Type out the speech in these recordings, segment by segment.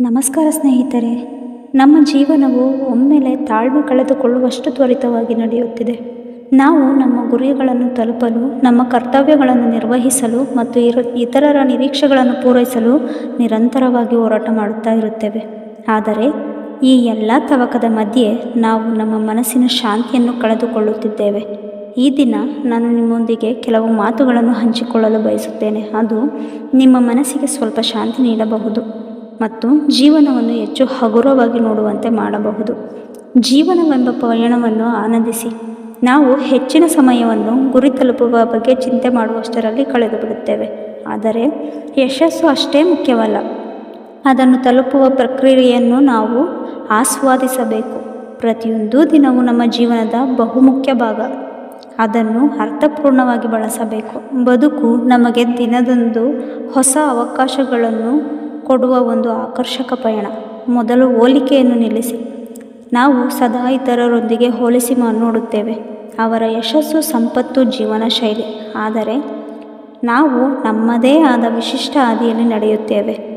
ನಮಸ್ಕಾರ ಸ್ನೇಹಿತರೆ, ನಮ್ಮ ಜೀವನವು ಒಮ್ಮೆಲೆ ತಾಳ್ಮೆ ಕಳೆದುಕೊಳ್ಳುವಷ್ಟು ತ್ವರಿತವಾಗಿ ನಡೆಯುತ್ತಿದೆ. ನಾವು ನಮ್ಮ ಗುರಿಗಳನ್ನು ತಲುಪಲು, ನಮ್ಮ ಕರ್ತವ್ಯಗಳನ್ನು ನಿರ್ವಹಿಸಲು ಮತ್ತು ಇತರರ ನಿರೀಕ್ಷೆಗಳನ್ನು ಪೂರೈಸಲು ನಿರಂತರವಾಗಿ ಹೋರಾಟ ಮಾಡುತ್ತಾ ಇರುತ್ತೇವೆ. ಆದರೆ, ಈ ಎಲ್ಲ ತವಕದ ಮಧ್ಯೆ ನಾವು ನಮ್ಮ ಮನಸ್ಸಿನ ಶಾಂತಿಯನ್ನು ಕಳೆದುಕೊಳ್ಳುತ್ತಿದ್ದೇವೆ. ಈ ದಿನ ನಾನು ನಿಮ್ಮೊಂದಿಗೆ ಕೆಲವು ಮಾತುಗಳನ್ನು ಹಂಚಿಕೊಳ್ಳಲು ಬಯಸುತ್ತೇನೆ. ಅದು ನಿಮ್ಮ ಮನಸ್ಸಿಗೆ ಸ್ವಲ್ಪ ಶಾಂತಿ ನೀಡಬಹುದು. ಮತ್ತು ಜೀವನವನ್ನು ಹೆಚ್ಚು ಹಗುರವಾಗಿ ನೋಡುವಂತೆ ಮಾಡಬಹುದು. ಜೀವನವೆಂಬ ಪಯಣವನ್ನು ಆನಂದಿಸಿ. ನಾವು ಹೆಚ್ಚಿನ ಸಮಯವನ್ನು ಗುರಿ ತಲುಪುವ ಬಗ್ಗೆ ಚಿಂತೆ ಮಾಡುವಷ್ಟರಲ್ಲಿ ಕಳೆದು ಬಿಡುತ್ತೇವೆ ಆದರೆ ಯಶಸ್ಸು ಅಷ್ಟೇ ಮುಖ್ಯವಲ್ಲ. ಅದನ್ನು ತಲುಪುವ ಪ್ರಕ್ರಿಯೆಯನ್ನು ನಾವು ಆಸ್ವಾದಿಸಬೇಕು. ಪ್ರತಿಯೊಂದು ದಿನವೂ ನಮ್ಮ ಜೀವನದ ಬಹುಮುಖ್ಯ ಭಾಗ. ಅದನ್ನು ಅರ್ಥಪೂರ್ಣವಾಗಿ ಬಳಸಬೇಕು. ಬದುಕು ನಮಗೆ ದಿನದಂದು ಹೊಸ ಅವಕಾಶಗಳನ್ನು ಕೊಡುವ ಒಂದು ಆಕರ್ಷಕ ಪಯಣ. ಮೊದಲು ಹೋಲಿಕೆಯನ್ನು ನಿಲ್ಲಿಸಿ. ನಾವು ಸದಾ ಇತರರೊಂದಿಗೆ ಹೋಲಿಸಿ ನೋಡುತ್ತೇವೆ. ಅವರ ಯಶಸ್ಸು ಸಂಪತ್ತು ಜೀವನ ಶೈಲಿ. ಆದರೆ ನಾವು ನಮ್ಮದೇ ಆದ ವಿಶಿಷ್ಟ ಹಾದಿಯಲ್ಲಿ ನಡೆಯುತ್ತೇವೆ.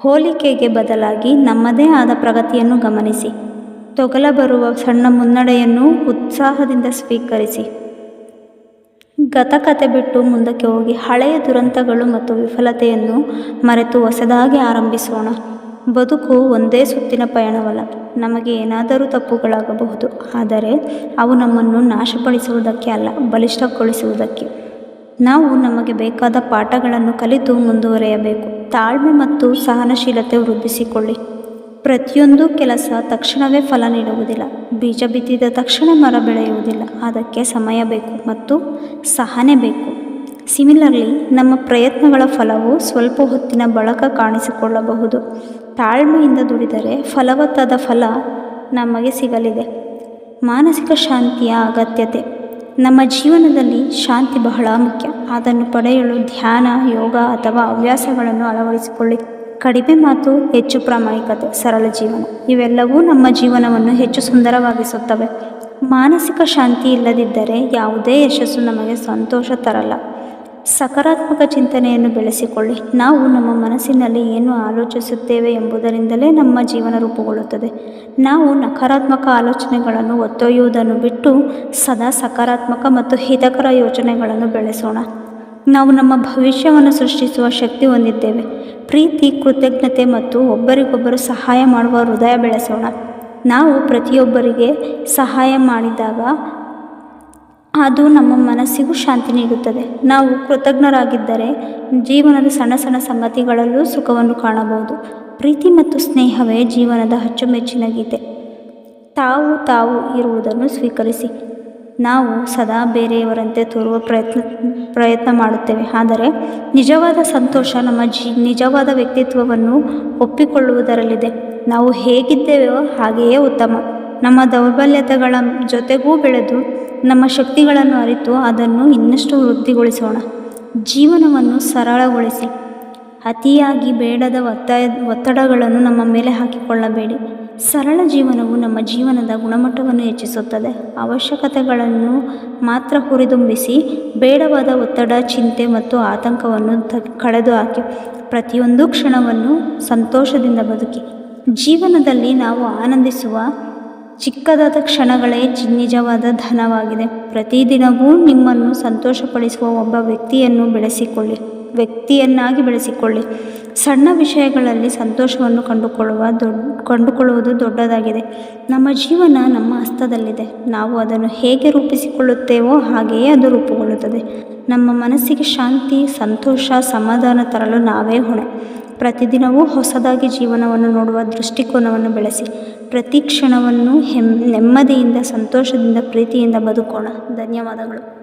ಹೋಲಿಕೆಗೆ ಬದಲಾಗಿ ನಮ್ಮದೇ ಆದ ಪ್ರಗತಿಯನ್ನು ಗಮನಿಸಿ. ತೊಗಲ ಬರುವ ಸಣ್ಣ ಮುನ್ನಡೆಯನ್ನು ಉತ್ಸಾಹದಿಂದ ಸ್ವೀಕರಿಸಿ. ಗತಕತೆ ಬಿಟ್ಟು ಮುಂದಕ್ಕೆ ಹೋಗಿ ಹಳೆಯ ದುರಂತಗಳು ಮತ್ತು ವಿಫಲತೆಯನ್ನು ಮರೆತು ಹೊಸದಾಗಿ ಆರಂಭಿಸೋಣ. ಬದುಕು ಒಂದೇ ಸುತ್ತಿನ ಪಯಣವಲ್ಲ. ನಮಗೆ ಏನಾದರೂ ತಪ್ಪುಗಳಾಗಬಹುದು. ಆದರೆ ಅವು ನಮ್ಮನ್ನು ನಾಶಪಡಿಸುವುದಕ್ಕೆ ಅಲ್ಲ, ಬಲಿಷ್ಠಗೊಳಿಸುವುದಕ್ಕೆ. ನಾವು ನಮಗೆ ಬೇಕಾದ ಪಾಠಗಳನ್ನು ಕಲಿತು ಮುಂದುವರಿಯಬೇಕು. ತಾಳ್ಮೆ ಮತ್ತು ಸಹನಶೀಲತೆ ವೃದ್ಧಿಸಿಕೊಳ್ಳಿ. ಪ್ರತಿಯೊಂದು ಕೆಲಸ ತಕ್ಷಣವೇ ಫಲ ನೀಡುವುದಿಲ್ಲ. ಬೀಜ ಬಿತ್ತಿದ ತಕ್ಷಣ ಮರ ಬೆಳೆಯುವುದಿಲ್ಲ. ಅದಕ್ಕೆ ಸಮಯ ಬೇಕು ಮತ್ತು ಸಹನೆ ಬೇಕು. ಸಿಮಿಲರ್ಲಿ, ನಮ್ಮ ಪ್ರಯತ್ನಗಳ ಫಲವು ಸ್ವಲ್ಪ ಹೊತ್ತಿನ ಬಳಕ ಕಾಣಿಸಿಕೊಳ್ಳಬಹುದು. ತಾಳ್ಮೆಯಿಂದ ದುಡಿದರೆ ಫಲವತ್ತಾದ ಫಲ ನಮಗೆ ಸಿಗಲಿದೆ. ಮಾನಸಿಕ ಶಾಂತಿಯ ಅಗತ್ಯತೆ. ನಮ್ಮ ಜೀವನದಲ್ಲಿ ಶಾಂತಿ ಬಹಳ ಮುಖ್ಯ. ಅದನ್ನು ಪಡೆಯಲು ಧ್ಯಾನ, ಯೋಗ ಅಥವಾ ಹವ್ಯಾಸಗಳನ್ನು ಅಳವಡಿಸಿಕೊಳ್ಳಿ. ಕಡಿಮೆ ಮಾತು, ಹೆಚ್ಚು ಪ್ರಾಮಾಣಿಕತೆ, ಸರಳ ಜೀವನ. ಇವೆಲ್ಲವೂ ನಮ್ಮ ಜೀವನವನ್ನು ಹೆಚ್ಚು ಸುಂದರವಾಗಿಸುತ್ತವೆ. ಮಾನಸಿಕ ಶಾಂತಿ ಇಲ್ಲದಿದ್ದರೆ ಯಾವುದೇ ಯಶಸ್ಸು ನಮಗೆ ಸಂತೋಷ ತರಲ್ಲ. ಸಕಾರಾತ್ಮಕ ಚಿಂತನೆಯನ್ನು ಬೆಳೆಸಿಕೊಳ್ಳಿ. ನಾವು ನಮ್ಮ ಮನಸ್ಸಿನಲ್ಲಿ ಏನು ಆಲೋಚಿಸುತ್ತೇವೆ ಎಂಬುದರಿಂದಲೇ ನಮ್ಮ ಜೀವನ ರೂಪುಗೊಳ್ಳುತ್ತದೆ. ನಾವು ನಕಾರಾತ್ಮಕ ಆಲೋಚನೆಗಳನ್ನು ಒತ್ತೊಯ್ಯುವುದನ್ನು ಬಿಟ್ಟು ಸದಾ ಸಕಾರಾತ್ಮಕ ಮತ್ತು ಹಿತಕರ ಯೋಚನೆಗಳನ್ನು ಬೆಳೆಸೋಣ. ನಾವು ನಮ್ಮ ಭವಿಷ್ಯವನ್ನು ಸೃಷ್ಟಿಸುವ ಶಕ್ತಿ ಹೊಂದಿದ್ದೇವೆ. ಪ್ರೀತಿ, ಕೃತಜ್ಞತೆ ಮತ್ತು ಒಬ್ಬರಿಗೊಬ್ಬರು ಸಹಾಯ ಮಾಡುವ ಹೃದಯ ಬೆಳೆಸೋಣ. ನಾವು ಪ್ರತಿಯೊಬ್ಬರಿಗೆ ಸಹಾಯ ಮಾಡಿದಾಗ ಅದು ನಮ್ಮ ಮನಸ್ಸಿಗೂ ಶಾಂತಿ ನೀಡುತ್ತದೆ. ನಾವು ಕೃತಜ್ಞರಾಗಿದ್ದರೆ ಜೀವನದ ಸಣ್ಣ ಸಣ್ಣ ಸಂಗತಿಗಳಲ್ಲೂ ಸುಖವನ್ನು ಕಾಣಬಹುದು. ಪ್ರೀತಿ ಮತ್ತು ಸ್ನೇಹವೇ ಜೀವನದ ಅಚ್ಚುಮೆಚ್ಚಿನ ಗೀತೆ. ತಾವು ತಾವು ಇರುವುದನ್ನು ಸ್ವೀಕರಿಸಿ. ನಾವು ಸದಾ ಬೇರೆಯವರಂತೆ ತೋರುವ ಪ್ರಯತ್ನ ಪ್ರಯತ್ನ ಮಾಡುತ್ತೇವೆ. ಆದರೆ ನಿಜವಾದ ಸಂತೋಷ ನಮ್ಮ ಜಿ, ನಿಜವಾದ ವ್ಯಕ್ತಿತ್ವವನ್ನು ಒಪ್ಪಿಕೊಳ್ಳುವುದರಲ್ಲಿದೆ. ನಾವು ಹೇಗಿದ್ದೇವೋ ಹಾಗೆಯೇ ಉತ್ತಮ. ನಮ್ಮ ದೌರ್ಬಲ್ಯತೆಗಳ ಜೊತೆಗೂ ಬೆಳೆದು ನಮ್ಮ ಶಕ್ತಿಗಳನ್ನು ಅರಿತು ಅದನ್ನು ಇನ್ನಷ್ಟು ವೃದ್ಧಿಗೊಳಿಸೋಣ. ಜೀವನವನ್ನು ಸರಳಗೊಳಿಸಿ. ಅತಿಯಾಗಿ ಬೇಡದ ಒತ್ತಾಯ, ಒತ್ತಡಗಳನ್ನು ನಮ್ಮ ಮೇಲೆ ಹಾಕಿಕೊಳ್ಳಬೇಡಿ. ಸರಳ ಜೀವನವು ನಮ್ಮ ಜೀವನದ ಗುಣಮಟ್ಟವನ್ನು ಹೆಚ್ಚಿಸುತ್ತದೆ. ಅವಶ್ಯಕತೆಗಳನ್ನು ಮಾತ್ರ ಹುರಿದುಂಬಿಸಿ, ಬೇಡವಾದ ಒತ್ತಡ, ಚಿಂತೆ ಮತ್ತು ಆತಂಕವನ್ನು ತ ಕಳೆದು ಹಾಕಿ ಪ್ರತಿಯೊಂದು ಕ್ಷಣವನ್ನು ಸಂತೋಷದಿಂದ ಬದುಕಿ. ಜೀವನದಲ್ಲಿ ನಾವು ಆನಂದಿಸುವ ಚಿಕ್ಕದಾದ ಕ್ಷಣಗಳೇ ನಿಜವಾದ ಧನವಾಗಿದೆ. ಪ್ರತಿದಿನವೂ ನಿಮ್ಮನ್ನು ಸಂತೋಷಪಡಿಸುವ ಒಬ್ಬ ವ್ಯಕ್ತಿಯನ್ನು ಬೆಳೆಸಿಕೊಳ್ಳಿ. ವ್ಯಕ್ತಿಯನ್ನಾಗಿ ಬೆಳೆಸಿಕೊಳ್ಳಿ. ಸಣ್ಣ ವಿಷಯಗಳಲ್ಲಿ ಸಂತೋಷವನ್ನು ಕಂಡುಕೊಳ್ಳುವ ದೊಡ್, ಕಂಡುಕೊಳ್ಳುವುದು ದೊಡ್ಡದಾಗಿದೆ. ನಮ್ಮ ಜೀವನ ನಮ್ಮ ಹಸ್ತದಲ್ಲಿದೆ. ನಾವು ಅದನ್ನು ಹೇಗೆ ರೂಪಿಸಿಕೊಳ್ಳುತ್ತೇವೋ ಹಾಗೆಯೇ ಅದು ರೂಪುಗೊಳ್ಳುತ್ತದೆ. ನಮ್ಮ ಮನಸ್ಸಿಗೆ ಶಾಂತಿ, ಸಂತೋಷ, ಸಮಾಧಾನ ತರಲು ನಾವೇ ಹೊಣೆ. ಪ್ರತಿದಿನವೂ ಹೊಸದಾಗಿ ಜೀವನವನ್ನು ನೋಡುವ ದೃಷ್ಟಿಕೋನವನ್ನು ಬೆಳೆಸಿ. ಪ್ರತಿ ಕ್ಷಣವನ್ನು ಹೆಮ್, ನೆಮ್ಮದಿಯಿಂದ, ಸಂತೋಷದಿಂದ, ಪ್ರೀತಿಯಿಂದ ಬದುಕೋಣ. ಧನ್ಯವಾದಗಳು.